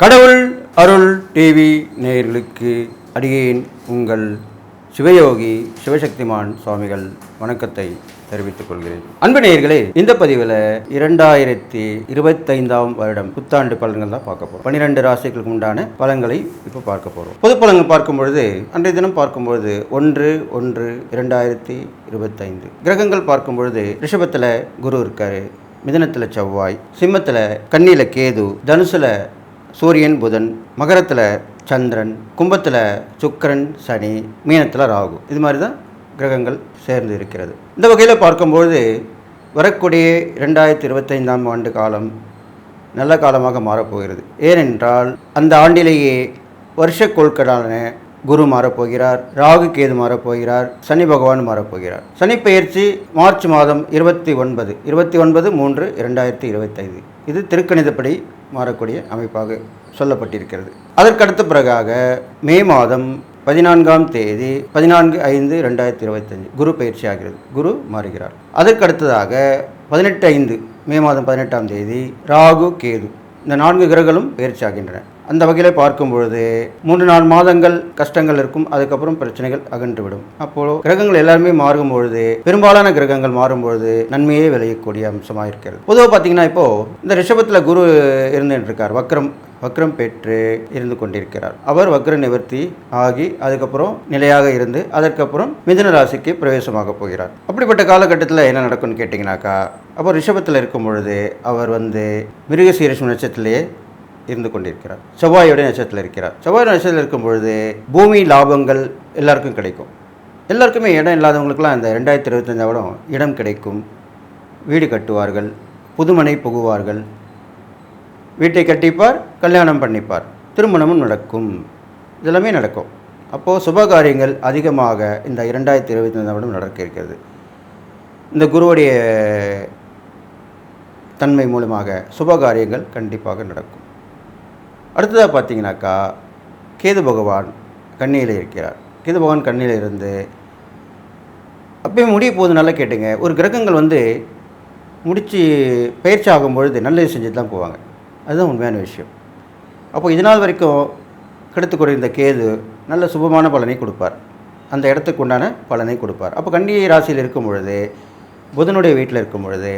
கடவுள் அருள் டிவி நேயர்களுக்கு அடியேன் உங்கள் சிவயோகி சிவசக்திமான் சுவாமிகள் வணக்கத்தை தெரிவித்துக் கொள்கிறேன். அன்பு நேயர்களே இந்த பதிவில் இரண்டாயிரத்தி இருபத்தைந்தாம் வருடம் புத்தாண்டு பலன்கள் தான் பார்க்க போகிறோம் பன்னிரெண்டு ராசிகளுக்கு உண்டான பலன்களை இப்போ பார்க்க போகிறோம் பொது பலன்கள் பார்க்கும்பொழுது அன்றைய தினம் பார்க்கும்பொழுது ஒன்று ஒன்று இரண்டாயிரத்தி இருபத்தைந்து. கிரகங்கள் பார்க்கும் பொழுது ரிஷபத்தில் குரு இருக்காரு மிதனத்தில் செவ்வாய் சிம்மத்தில் கண்ணியில் கேது தனுசில் சூரியன் புதன் மகரத்தில் சந்திரன் கும்பத்தில் சுக்கரன் சனி மீனத்தில் ராகு. இது மாதிரி தான் கிரகங்கள் சேர்ந்து இருக்கிறது. இந்த வகையில் பார்க்கும்பொழுது வரக்கூடிய ரெண்டாயிரத்தி இருபத்தைந்தாம் ஆண்டு காலம் நல்ல காலமாக மாறப்போகிறது. ஏனென்றால் அந்த ஆண்டிலேயே வருஷ கொள்கடான குரு மாறப்போகிறார் ராகு கேது மாறப்போகிறார் சனி பகவான் மாறப்போகிறார். சனி பெயர்ச்சி மார்ச் மாதம் இருபத்தி ஒன்பது இருபத்தி ஒன்பது மூன்று இரண்டாயிரத்தி இருபத்தைந்து. இது திருக்கணிதப்படி மாறக்கூடிய அமைப்பாக சொல்லப்பட்டிருக்கிறது. அதற்கடுத்த பிறகாக மே மாதம் பதினான்காம் தேதி பதினான்கு ஐந்து ரெண்டாயிரத்தி இருபத்தஞ்சு குரு பயிற்சி ஆகிறது. குரு மாறுகிறார். அதற்கடுத்ததாக பதினெட்டு ஐந்து மே மாதம் பதினெட்டாம் தேதி ராகு கேது. இந்த நான்கு கிரகங்களும் பயிற்சி ஆகின்றன. அந்த வகையில் பார்க்கும் பொழுது மூன்று நாலு மாதங்கள் கஷ்டங்கள் இருக்கும் அதுக்கப்புறம் பிரச்சனைகள் அகன்றுவிடும். அப்போது கிரகங்கள் எல்லாருமே மாறும் பொழுது பெரும்பாலான கிரகங்கள் மாறும் பொழுது நன்மையே விளையக்கூடிய அம்சமாக இருக்கிறது. பொதுவாக பார்த்தீங்கன்னா இப்போ இந்த ரிஷபத்தில் குரு இருந்துட்டு இருக்கார் வக்ரம் வக்ரம் பெற்று இருந்து கொண்டிருக்கிறார். அவர் வக்ர நிவர்த்தி ஆகி அதுக்கப்புறம் நிலையாக இருந்து அதற்கப்புறம் மிதுன ராசிக்கு பிரவேசமாக போகிறார். அப்படிப்பட்ட காலகட்டத்தில் என்ன நடக்கும்னு கேட்டிங்கனாக்கா அப்போ ரிஷபத்தில் இருக்கும் பொழுது அவர் வந்து மிருகசீரிஷம் நட்சத்திலேயே இருந்து கொண்டிருக்கிறார். செவ்வாயோட நட்சத்திரத்தில் இருக்கிறார். செவ்வாய் நட்சத்திரத்தில் இருக்கும் பொழுது பூமி லாபங்கள் எல்லாருக்கும் கிடைக்கும். எல்லாருக்குமே இடம் இல்லாதவங்களுக்குலாம் இந்த ரெண்டாயிரத்தி இருபத்தஞ்சாவிடம் இடம் கிடைக்கும். வீடு கட்டுவார்கள் புதுமனை புகுவார்கள். வீட்டை கட்டிப்பார் கல்யாணம் பண்ணிப்பார். திருமணமும் நடக்கும். இதெல்லாமே நடக்கும். அப்போது சுபகாரியங்கள் அதிகமாக இந்த இரண்டாயிரத்தி இருபத்தி வருடம் நடக்க இருக்கிறது. இந்த குருவுடைய தன்மை மூலமாக சுபகாரியங்கள் கண்டிப்பாக நடக்கும். அடுத்ததாக பார்த்தீங்கன்னாக்கா கேது பகவான் கண்ணியில் இருக்கிறார். கேது பகவான் கண்ணியில் இருந்து அப்பயே முடிய போது நல்லா கேட்டுங்க. ஒரு கிரகங்கள் வந்து முடித்து பயிற்சி ஆகும் பொழுது நல்லது செஞ்சுட்டு தான் போவாங்க. அதுதான் உண்மையான விஷயம். அப்போ இது நாள் வரைக்கும் கெடுத்து குறைந்த கேது நல்ல சுபமான பலனை கொடுப்பார். அந்த இடத்துக்கு உண்டான பலனை கொடுப்பார். அப்போ கண்ணியை ராசியில் இருக்கும் பொழுது புதனுடைய வீட்டில் இருக்கும் பொழுது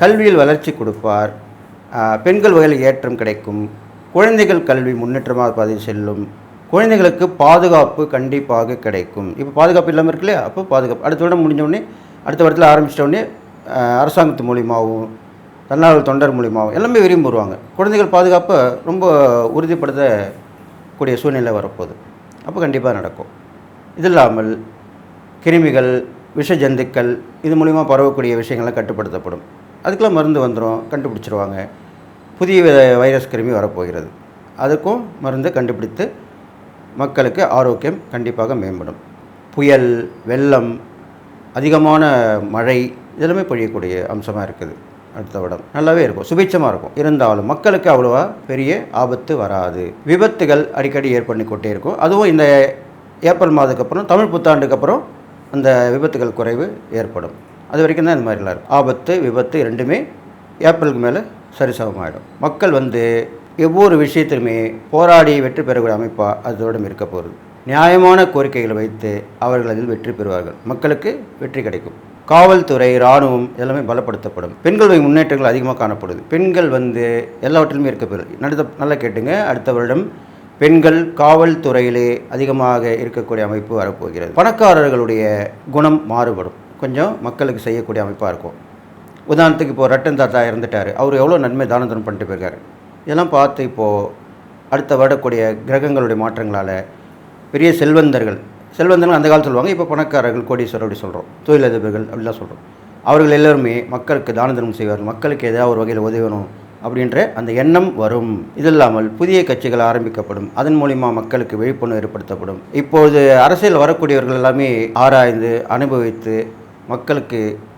கல்வியில் வளர்ச்சி கொடுப்பார். பெண்கள் வகையில் ஏற்றம் கிடைக்கும். குழந்தைகள் கல்வி முன்னேற்றமாக பதவி செல்லும். குழந்தைகளுக்கு பாதுகாப்பு கண்டிப்பாக கிடைக்கும். இப்போ பாதுகாப்பு இல்லாமல் இருக்கு இல்லையா அப்போ பாதுகாப்பு. அடுத்த வருடம் முடிஞ்சோடனே அடுத்த வருடத்தில் ஆரம்பிச்சிட்டோடனே அரசாங்கத்து மூலியமாகவும் தன்னார்வல் தொண்டர் மூலியமாகவும் எல்லாமே விரும்பி வருவாங்க. குழந்தைகள் பாதுகாப்பை ரொம்ப உறுதிப்படுத்தக்கூடிய சூழ்நிலை வரப்போகுது. அப்போ கண்டிப்பாக நடக்கும். இது இல்லாமல் கிருமிகள் விஷ ஜந்துக்கள் இது மூலிமா பரவக்கூடிய விஷயங்கள்லாம் கட்டுப்படுத்தப்படும். அதுக்கெல்லாம் மருந்து வந்துடும் கண்டுபிடிச்சிருவாங்க. புதிய வைரஸ் கிருமி வரப்போகிறது. அதுக்கும் மருந்து கண்டுபிடித்து மக்களுக்கு ஆரோக்கியம் கண்டிப்பாக மேம்படும். புயல் வெள்ளம் அதிகமான மழை இதெல்லாமே பொழியக்கூடிய அம்சமாக இருக்குது அடுத்த விடம் நல்லாவே இருக்கும் சுபிட்சமாக இருக்கும். இருந்தாலும் மக்களுக்கு அவ்வளோவா பெரிய ஆபத்து வராது. விபத்துகள் அடிக்கடி ஏற்பண்ணிக்கொண்டே இருக்கும். அதுவும் இந்த ஏப்ரல் மாதத்துக்கு அப்புறம் தமிழ் புத்தாண்டுக்கு அப்புறம் அந்த விபத்துகள் குறைவு ஏற்படும். அது வரைக்கும் தான் இந்த மாதிரிலாம் இருக்கும். ஆபத்து விபத்து ரெண்டுமே ஏப்ரலுக்கு மேலே சரிசமமாயிடும் மக்கள் வந்து ஒவ்வொரு விஷயத்திலுமே போராடி வெற்றி பெறக்கூடிய அமைப்பாக அதோடும் இருக்க போகிறது நியாயமான கோரிக்கைகளை வைத்து அவர்கள் அதில் வெற்றி பெறுவார்கள். மக்களுக்கு வெற்றி கிடைக்கும். காவல்துறை இராணுவம் எல்லாமே பலப்படுத்தப்படும். பெண்களுடைய முன்னேற்றங்கள் அதிகமாக காணப்படுது. பெண்கள் வந்து எல்லாவற்றிலுமே இருக்க பெறுது நடத்த நல்லா கேட்டுங்க. அடுத்த வருடம் பெண்கள் காவல்துறையிலே அதிகமாக இருக்கக்கூடிய அமைப்பு வரப்போகிறது. பணக்காரர்களுடைய குணம் மாறுபடும். கொஞ்சம் மக்களுக்கு செய்யக்கூடிய அமைப்பாக இருக்கும். உதாரணத்துக்கு இப்போ ரட்டன் தாத்தா இறந்துட்டார். அவர் எவ்வளோ நன்மை தானம் தர்மம் பண்ணிட்டு போயிருக்காரு. இதெல்லாம் பார்த்து இப்போது அடுத்த வரக்கூடிய கிரகங்களுடைய மாற்றங்களால் பெரிய செல்வந்தர்கள் செல்வந்தர்கள் அந்த காலத்தில் சொல்லுவாங்க இப்போ பணக்காரர்கள் கோடீஸ்வரர் அப்படி சொல்கிறோம் தொழிலதிபர்கள் அப்படிலாம் சொல்கிறோம் அவர்கள் எல்லோருமே மக்களுக்கு தான தர்மம் செய்வார்கள். மக்களுக்கு ஏதாவது ஒரு வகையில் உதவணும் அப்படின்ற அந்த எண்ணம் வரும். இது இல்லாமல் புதிய கட்சிகள் ஆரம்பிக்கப்படும். அதன் மூலிமா மக்களுக்கு விழிப்புணர்வு ஏற்படுத்தப்படும். இப்போது அரசியல் வரக்கூடியவர்கள் எல்லாமே ஆராய்ந்து அனுபவித்து மக்களுக்கு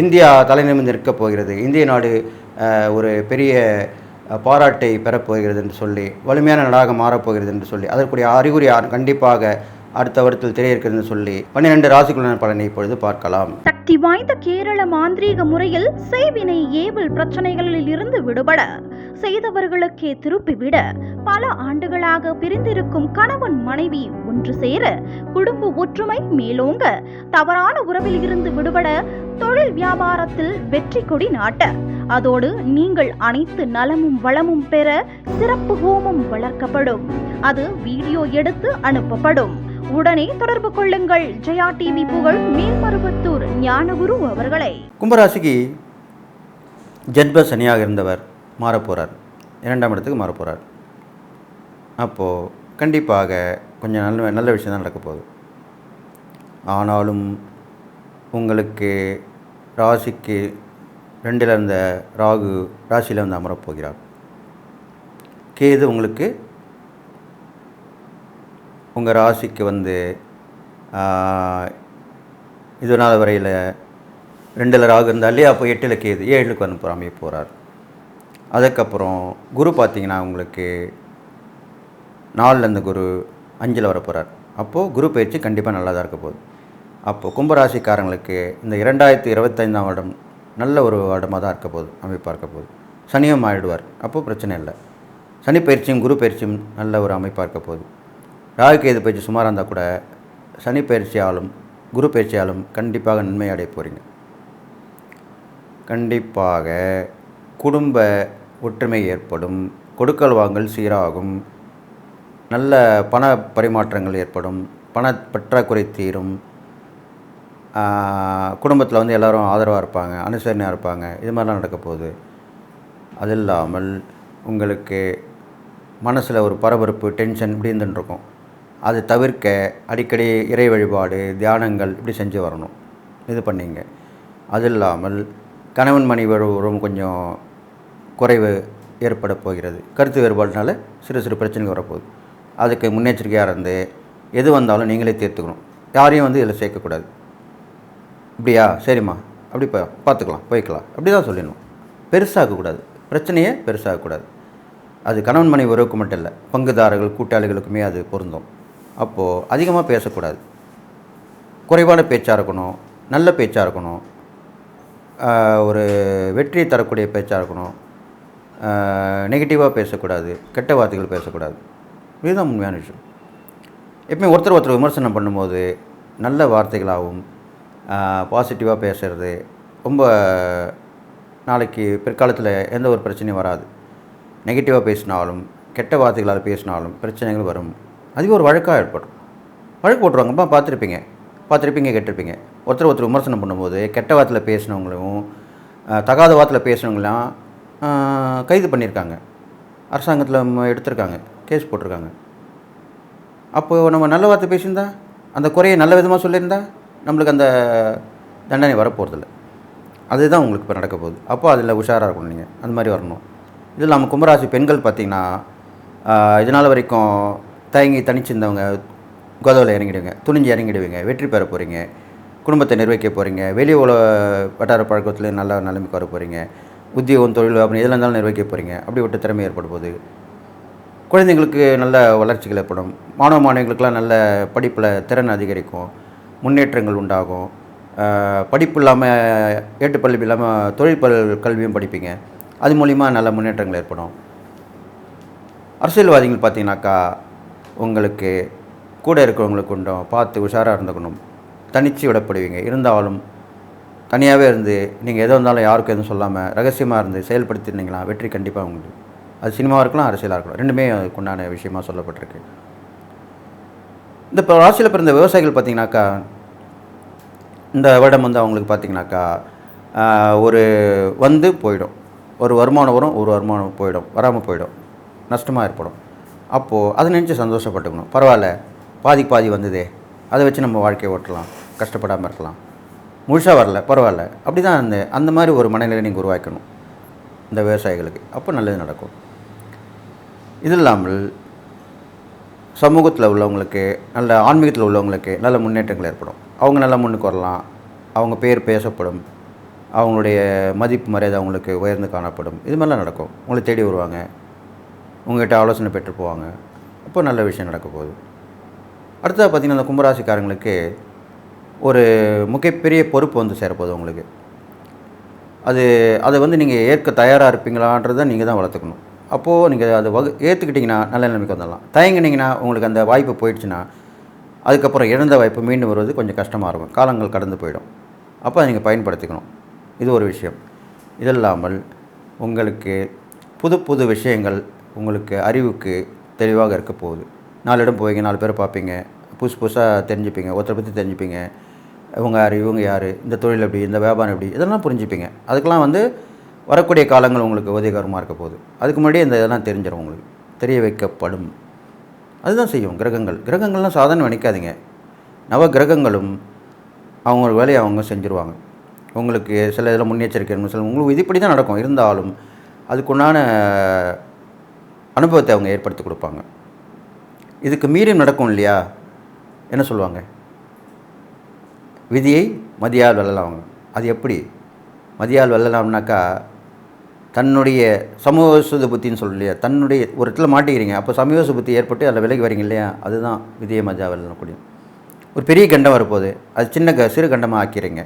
இந்தியா தலைநிமிர்ந்து இருக்க போகிறது. இந்திய நாடு ஒரு பெரிய பாராட்டை பெறப்போகிறது என்று சொல்லி வலிமையான நாடாக மாறப்போகிறது என்று சொல்லி அதற்குரிய அறிகுறி கண்டிப்பாக அடுத்த வருடத்தில் தெரிய சொல்லி பன்னிரெண்டு ராசிக்குள்ளான பலனை இப்பொழுது பார்க்கலாம். சக்தி வாய்ந்த கேரள மாந்திரீக முறையில் செய்வினை ஏவல் பிரச்சனைகளில் இருந்து விடுபட செய்தவர்களுக்கே திருப்பிவிட பல ஆண்டுகளாக பிரிந்திருக்கும் கணவன் மனைவி ஒன்று சேர குடும்ப ஒற்றுமை மேலோங்க தவறான உறவில் இருந்து விடுபட தொழில் வியாபாரத்தில் வெற்றி கொடி நாட்ட அதோடு நீங்கள் அனைத்து நலமும் வளமும் பெற சிறப்பு ஹோமம் வளர்க்கப்படும். அது வீடியோ எடுத்து அனுப்பப்படும். உடனே தொடர்பு கொள்ளுங்கள். ஜெயா டிவி புகழ் மேல்மருவத்தூர் ஞானகுரு அவர்களை. கும்பராசிக்கு ஜென்ம சனியாக இருந்தவர் மாறப்போகிறார் இரண்டாம் இடத்துக்கு மாறப்போகிறார் அப்போது கண்டிப்பாக கொஞ்சம் நல்ல நல்ல விஷயம் தான் நடக்க போகுது. ஆனாலும் உங்களுக்கு ராசிக்கு ரெண்டில் இருந்த ராகு ராசியில் வந்து அமரப்போகிறார் கேது உங்களுக்கு உங்கள் ராசிக்கு வந்து இது நாள் வரையில் ரெண்டில் ராகு இருந்தாலே அப்போ எட்டில் கேது ஏழுக்கு வந்து புறாமைய போகிறார் அதுக்கப்புறம் குரு பார்த்தீங்கன்னா உங்களுக்கு நாலில் அந்த குரு அஞ்சில் வர போகிறார் அப்போது குரு பயிற்சி கண்டிப்பாக நல்லா தான் இருக்க போகுது. அப்போது கும்பராசிக்காரங்களுக்கு இந்த இரண்டாயிரத்தி இருபத்தைந்தாம் வருடம் நல்ல ஒரு வருடமாக தான் இருக்க போகுது அமைப்பாக இருக்க போகுது. சனியும் ஆயிடுவார் அப்போது பிரச்சனை இல்லை. சனி பயிற்சியும் குரு பயிற்சியும் நல்ல ஒரு அமைப்பாக இருக்க போகுது. ராகு கேது பயிற்சி சுமாராக இருந்தால் கூட சனி பயிற்சியாலும் குரு பயிற்சியாலும் கண்டிப்பாக நன்மை அடைய போகிறீங்க கண்டிப்பாக குடும்ப ஒற்றுமை ஏற்படும் கொடுக்கல் வாங்கல் சீராகும் நல்ல பண பரிமாற்றங்கள் ஏற்படும் பண பற்றாக்குறை தீரும். குடும்பத்தில் வந்து எல்லோரும் ஆதரவாக இருப்பாங்க அனுசரணையாக இருப்பாங்க இது மாதிரிலாம் நடக்க போகுது. அது இல்லாமல் உங்களுக்கு மனசில் ஒரு பரபரப்பு டென்ஷன் இப்படி இருந்துருக்கும் இருக்கும். அது தவிர்க்க அடிக்கடி இறை வழிபாடு தியானங்கள் இப்படி செஞ்சு வரணும். இது பண்ணிங்க. அது இல்லாமல் கணவன் மனைவி உறவும் கொஞ்சம் குறைவு ஏற்பட போகிறது. கருத்து வேறுபாடுனால சிறு சிறு பிரச்சனைகள் வரப்போகுது. அதுக்கு முன்னெச்சரிக்கையாக இருந்து எது வந்தாலும் நீங்களே தீர்த்துக்கணும். யாரையும் வந்து இதில் சேர்க்கக்கூடாது. இப்படியா சரிம்மா. அப்படி பா பார்த்துக்கலாம் போய்க்கலாம். அப்படி தான் சொல்லிடணும். பெருசாகக்கூடாது. பிரச்சனையே பெருசாகக்கூடாது. அது கணவன் மனைவி உறவுக்கு மட்டும் இல்லை பங்குதாரர்கள் கூட்டாளிகளுக்குமே அது பொருந்தும். அப்போது அதிகமாக பேசக்கூடாது. குறைவான பேச்சாக இருக்கணும் நல்ல பேச்சாக இருக்கணும் ஒரு வெற்றியை தரக்கூடிய பேச்சாக இருக்கணும் நெகட்டிவாக பேசக்கூடாது கெட்ட வார்த்தைகள் பேசக்கூடாது. இதுதான் உண்மையான விஷயம். எப்பவுமே ஒருத்தர் ஒருத்தர் விமர்சனம் பண்ணும்போது நல்ல வார்த்தைகளாகவும் பாசிட்டிவாக பேசுகிறது ரொம்ப நாளைக்கு பிற்காலத்தில் எந்த ஒரு பிரச்சனையும் வராது. நெகட்டிவாக பேசினாலும் கெட்ட வார்த்தைகளால் பேசினாலும் பிரச்சனைகள் வரும். அதுவே ஒரு வழக்காக ஏற்படும். வழக்கு போட்டுருவாங்கப்பா பார்த்துருப்பீங்க. பார்த்துருப்பீங்க கேட்டிருப்பீங்க. ஒருத்தர் ஒருத்தர் விமர்சனம் பண்ணும்போது கெட்ட வார்த்தையில் பேசினவங்களும் தகாத வாரத்தில் பேசினவங்களாம் கைது பண்ணியிருக்காங்க. அரசாங்கத்தில் எடுத்திருக்காங்க. கேஸ் போட்டிருக்காங்க. அப்போது நம்ம நல்ல வார்த்தை பேசியிருந்தா அந்த குறையை நல்ல விதமாக சொல்லியிருந்தா நம்மளுக்கு அந்த தண்டனை வரப்போகிறதில்ல அதுதான் உங்களுக்கு இப்போ நடக்க போகுது. அப்போ அதில் உஷாராக இருக்கணும் நீங்கள் அந்த மாதிரி வரணும். இதில் நம்ம கும்பராசி பெண்கள் பார்த்திங்கன்னா இதனால் வரைக்கும் தயங்கி தனிச்சிருந்தவங்க கோதாவில் இறங்கிடுவீங்க துணிஞ்சு இறங்கிடுவீங்க வெற்றி பெற போகிறீங்க குடும்பத்தை நிர்வகிக்க போகிறீங்க வெளி உல வட்டார பழக்கத்துலேயும் நல்ல நிலைமைக்கு வர போகிறீங்க உத்தியோகம் தொழில் அப்படி எதில் இருந்தாலும் நிர்வகிக்க போகிறீங்க அப்படிப்பட்ட திறமை ஏற்படும் போது குழந்தைங்களுக்கு நல்ல வளர்ச்சிகள் ஏற்படும் மாணவ மாணவிகளுக்கெல்லாம் நல்ல படிப்பில் திறன் அதிகரிக்கும் முன்னேற்றங்கள் உண்டாகும் படிப்பு இல்லாமல் ஏட்டுப்பள்ளி இல்லாமல் தொழிற்பல் கல்வியும் படிப்பீங்க அது மூலிமா நல்ல முன்னேற்றங்கள் ஏற்படும். அரசியல்வாதிகள் பார்த்தீங்கன்னாக்கா உங்களுக்கு கூட இருக்கிறவங்களுக்கு உண்டும் பார்த்து உஷாராக இருந்துக்கணும். தனிச்சு விடப்படுவீங்க. இருந்தாலும் தனியாகவே இருந்து நீங்கள் எது வந்தாலும் யாருக்கும் எதுவும் சொல்லாமல் ரகசியமாக இருந்து செயல்படுத்தினீங்களா வெற்றி கண்டிப்பாக உங்களுக்கு அது சினிமாவாக இருக்கலாம் அரசியலாக இருக்கலாம். ரெண்டுமே அதுக்குண்டான விஷயமாக விஷயமா சொல்லப்பட்டிருக்கு. இந்த இப்போ ராசியில் பிறந்த விவசாயிகள் பார்த்தீங்கன்னாக்கா இந்த வருடம் வந்து அவங்களுக்கு பார்த்தீங்கன்னாக்கா ஒரு வந்து போயிடும். ஒரு வருமானம் வரும் ஒரு வருமானம் போயிடும். வராமல் போயிடும். நஷ்டமாக ஏற்படும். அப்போது அதை நினச்சி சந்தோஷப்பட்டுக்கணும். பரவாயில்ல பாதிக்கு பாதி வந்ததே. அதை வச்சு நம்ம வாழ்க்கையை ஓட்டலாம் கஷ்டப்படாமல் இருக்கலாம். முழுசாக வரல பரவாயில்ல. அப்படி தான் அந்த அந்த மாதிரி ஒரு மனநிலை நீங்கள் உருவாக்கணும். இந்த விவசாயிகளுக்கு. அப்போ நல்லது நடக்கும். இது இல்லாமல் சமூகத்தில் உள்ளவங்களுக்கு நல்ல ஆன்மீகத்தில் உள்ளவங்களுக்கு நல்ல முன்னேற்றங்கள் ஏற்படும். அவங்க நல்லா முன்னுக்கு வரலாம். அவங்க பேர் பேசப்படும். அவங்களுடைய மதிப்பு மரியாதை அவங்களுக்கு உயர்ந்து காணப்படும். இது மாதிரிலாம் நடக்கும். உங்களை தேடி வருவாங்க. உங்கள்கிட்ட ஆலோசனை பெற்று போவாங்க அப்போ நல்ல விஷயம் நடக்க போகுது. அடுத்ததாக பார்த்திங்கன்னா அந்த கும்பராசிக்காரங்களுக்கு ஒரு மிகப்பெரிய பொறுப்பு வந்து சேரப்போகுது உங்களுக்கு. அது அதை வந்து நீங்கள் ஏற்க தயாராக இருப்பீங்களான்றதை நீங்கள் தான் வளர்த்துக்கணும். அப்போது நீங்கள் அதை வகு ஏற்றுக்கிட்டிங்கன்னா நல்ல நிலைமைக்கு வந்துடலாம். தயங்கினீங்கன்னா உங்களுக்கு அந்த வாய்ப்பு போயிடுச்சுன்னா அதுக்கப்புறம் இழந்த வாய்ப்பு மீண்டும் வருவது கொஞ்சம் கஷ்டமாக இருக்கும். காலங்கள் கடந்து போயிடும். அப்போ அதை நீங்கள் பயன்படுத்திக்கணும். இது ஒரு விஷயம். இது இல்லாமல் உங்களுக்கு புது புது விஷயங்கள் உங்களுக்கு அறிவுக்கு தெளிவாக இருக்க போகுது. நாலு இடம் போவீங்க நாலு பேரை பார்ப்பீங்க புதுசு புதுசாக தெரிஞ்சுப்பீங்க ஒருத்தரை பற்றி தெரிஞ்சுப்பீங்க இவங்க யார் இவங்க யார் இந்த தொழில் எப்படி இந்த வியாபாரம் எப்படி இதெல்லாம் புரிஞ்சுப்பீங்க. அதுக்கெல்லாம் வந்து வரக்கூடிய காலங்கள் உங்களுக்கு உதவிகரமாக இருக்க போகுது. அதுக்கு முன்னாடியே இந்த இதெல்லாம் தெரிஞ்சிடும் உங்களுக்கு. தெரிய வைக்கப்படும். அதுதான் செய்யும் கிரகங்கள். கிரகங்கள்லாம் சாதாரண நினைக்காதீங்க. நவ கிரகங்களும் அவங்க வேலையை அவங்க செஞ்சுருவாங்க. உங்களுக்கு சில இதில் முன்னெச்சரிக்கை இருக்கணும், சில உங்களுக்கு இதுபடி தான் நடக்கும். இருந்தாலும் அதுக்குண்டான அனுபவத்தை அவங்க ஏற்படுத்தி கொடுப்பாங்க. இதுக்கு மீறி நடக்கும் இல்லையா? என்ன சொல்லுவாங்க? விதியை மதியால் வெல்லலாம் அவங்க. அது எப்படி? மதியால் வெல்லலாம்னாக்கா தன்னுடைய சமூக சுத புத்தின்னு சொல்லு இல்லையா? தன்னுடைய ஒரு இடத்துல மாட்டிக்கிறீங்க அப்போ சமூக புத்தி ஏற்பட்டு அதில் விலகி வரீங்க இல்லையா? அதுதான் விதியை மதியா வெல்லக்கூடிய. ஒரு பெரிய கண்டம் வரப்போகுது. அது சின்ன க சிறு கண்டமாக ஆக்கிறீங்க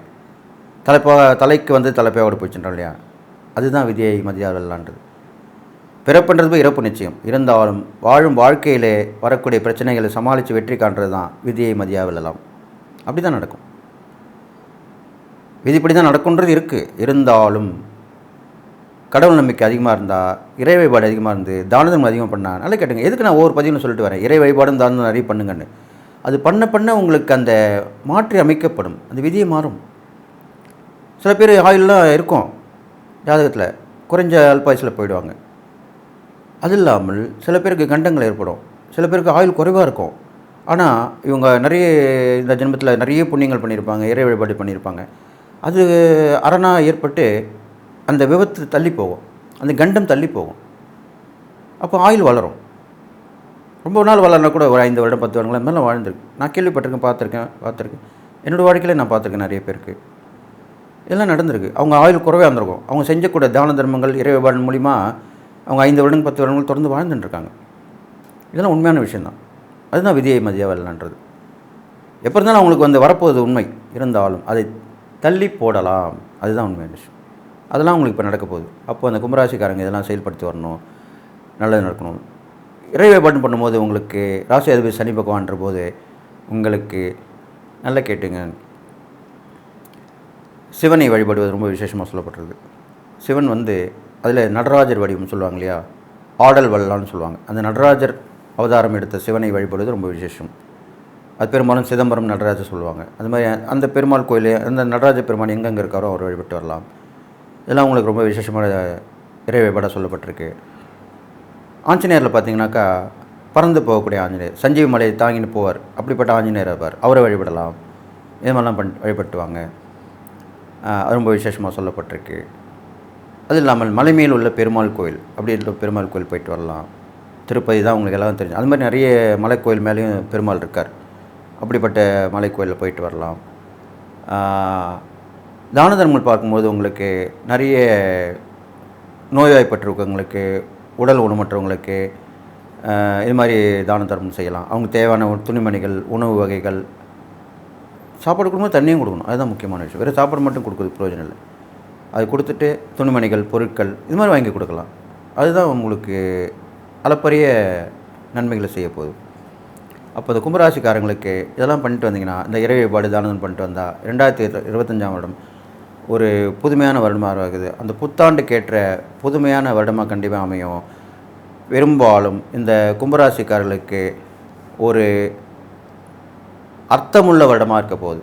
தலைப்பா தலைக்கு வந்து தலைப்பையோடு போச்சுன்றோம் இல்லையா? அதுதான் விதியை மதியா வெல்லான்றது பிறப்புன்றது இறப்பு நிச்சயம். இருந்தாலும் வாழும் வாழ்க்கையிலே வரக்கூடிய பிரச்சனைகளை சமாளித்து வெற்றி காண்றது தான் விதியை மதியாக விழலாம் அப்படி தான் நடக்கும். விதிப்படி தான் நடக்குன்றது இருக்குது இருந்தாலும் கடவுள் நம்பிக்கை அதிகமாக இருந்தால் இறை வழிபாடு அதிகமாக இருந்து தானதம் அதிகமாக பண்ணால் நல்லா கேட்டுங்க. எதுக்கு நான் ஒவ்வொரு பதிவுன்னு சொல்லிட்டு வரேன். இறை வழிபாடும் தானதம் நிறைய பண்ணுங்கன்னு. அது பண்ண பண்ண உங்களுக்கு அந்த மாற்றி அமைக்கப்படும். அந்த விதியை மாறும். சில பேர் ஆயுள்லாம் இருக்கும். ஜாதகத்தில் குறைஞ்ச அல்பாயுசில் போயிடுவாங்க. அது இல்லாமல் சில பேருக்கு கண்டங்கள் ஏற்படும். சில பேருக்கு ஆயுள் குறைவாக இருக்கும். ஆனால் இவங்க நிறைய இந்த ஜென்மத்தில் நிறைய புண்ணியங்கள் பண்ணியிருப்பாங்க இறை வழிபாடு பண்ணியிருப்பாங்க அது அரணாக ஏற்பட்டு அந்த விபத்து தள்ளி போகும். அந்த கண்டம் தள்ளி போகும். அப்போ ஆயுள் வளரும். ரொம்ப நாள் வளர்னா கூட ஒரு ஐந்து வருடம் பத்து வருடங்கள் மேலே வாழ்ந்துருக்கு. நான் கேள்விப்பட்டிருக்கேன் பார்த்துருக்கேன் பார்த்துருக்கேன். என்னோடய வாழ்க்கையில் நான் பார்த்துருக்கேன் நிறைய பேருக்கு. இதெல்லாம் நடந்திருக்கு. அவங்க ஆயுள் குறைவாக இருந்திருக்கும். அவங்க செஞ்சக்கூடிய தான தர்மங்கள் இறை வழிபாடு மூலிமா அவங்க ஐந்து வருடங்கள் பத்து வருடங்கள் தொடர்ந்து வாழ்ந்துட்டுருக்காங்க. இதெல்லாம் உண்மையான விஷயந்தான். அதுதான் விதியை மதியாக வரலான்றது எப்போ இருந்தாலும் அவங்களுக்கு வந்து வரப்போகுது உண்மை இருந்தாலும் அதை தள்ளி போடலாம். அதுதான் உண்மையான விஷயம். அதெல்லாம் உங்களுக்கு இப்போ நடக்க போகுது. அப்போ அந்த கும்பராசிக்காரங்க இதெல்லாம் செயல்படுத்தி வரணும். நல்லது நடக்கணும். இறை வழிபாடு பண்ணும்போது உங்களுக்கு ராசி அதிபதி சனி பகவான்ற போது உங்களுக்கு நல்லா கேட்டுங்க. சிவனை வழிபடுவது ரொம்ப விசேஷமாக சொல்லப்படுறது. சிவன் வந்து அதில் நடராஜர் வடிவம் சொல்லுவாங்க இல்லையா? ஆடல் வல்லான்னு சொல்லுவாங்க. அந்த நடராஜர் அவதாரம் எடுத்த சிவனை வழிபடுவது ரொம்ப விசேஷம். அது பெரும்பாலும் சிதம்பரம் நடராஜர் சொல்லுவாங்க. அது மாதிரி அந்த பெருமாள் கோயில் அந்த நடராஜ பெருமான் எங்கெங்கே இருக்காரோ அவர் வழிபட்டு வரலாம். இதெல்லாம் உங்களுக்கு ரொம்ப விசேஷமான இறை வழிபாடாக சொல்லப்பட்டிருக்கு. ஆஞ்சநேயரில் பார்த்தீங்கன்னாக்கா பறந்து போகக்கூடிய ஆஞ்சநேயர் சஞ்சீவி மலையை தாங்கின்னு போவார். அப்படிப்பட்ட ஆஞ்சநேயர் ஆவார். அவரை வழிபடலாம். இது மாதிரிலாம் பண் வழிபட்டுவாங்க. அது ரொம்ப விசேஷமாக சொல்லப்பட்டிருக்கு. அது இல்லாமல் மலை மேல் உள்ள பெருமாள் கோயில். அப்படின்ற பெருமாள் கோயில் போயிட்டு வரலாம். திருப்பதி தான் உங்களுக்கு எல்லாம் தெரியும். அது மாதிரி நிறைய மலைக்கோயில் மேலேயும் பெருமாள் இருக்கார். அப்படிப்பட்ட மலைக்கோயிலில் போயிட்டு வரலாம். தான தர்மங்கள் பார்க்கும்போது உங்களுக்கு நிறைய நோய்வாய்ப்பட்டிருக்கவங்களுக்கு உடல் ஊனமற்றவங்களுக்கு இது மாதிரி தான தர்மம் செய்யலாம். அவங்க தேவையான துணிமணிகள் உணவு வகைகள் சாப்பாடு கொடுக்கும்போது தண்ணியும் கொடுக்கணும். அதுதான் முக்கியமான விஷயம். வேறு சாப்பாடு மட்டும் கொடுக்குறது பிரயோஜனம் இல்லை. அது கொடுத்துட்டு துணிமணிகள் பொருட்கள் இது மாதிரி வாங்கி கொடுக்கலாம். அதுதான் உங்களுக்கு அளப்பரிய நன்மைகளை செய்ய போகுது. அப்போ இந்த கும்பராசிக்காரங்களுக்கு இதெல்லாம் பண்ணிட்டு வந்தீங்கன்னா இந்த இறை வழிபாடு தானம் பண்ணிட்டு வந்தால் ரெண்டாயிரத்தி இருபத்தஞ்சாம் வருடம் ஒரு புதுமையான வருடமாக இருக்குது. அந்த புத்தாண்டுக்கேற்ற புதுமையான வருடமாக கண்டிப்பாக அமையும். பெரும்பாலும் இந்த கும்பராசிக்காரர்களுக்கு ஒரு அர்த்தமுள்ள வருடமாக இருக்க போகுது.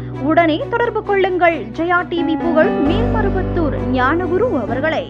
உடனே தொடர்பு கொள்ளுங்கள். ஜெயா டிவி புகழ் மேல்மருவத்தூர் ஞானகுரு அவர்களை.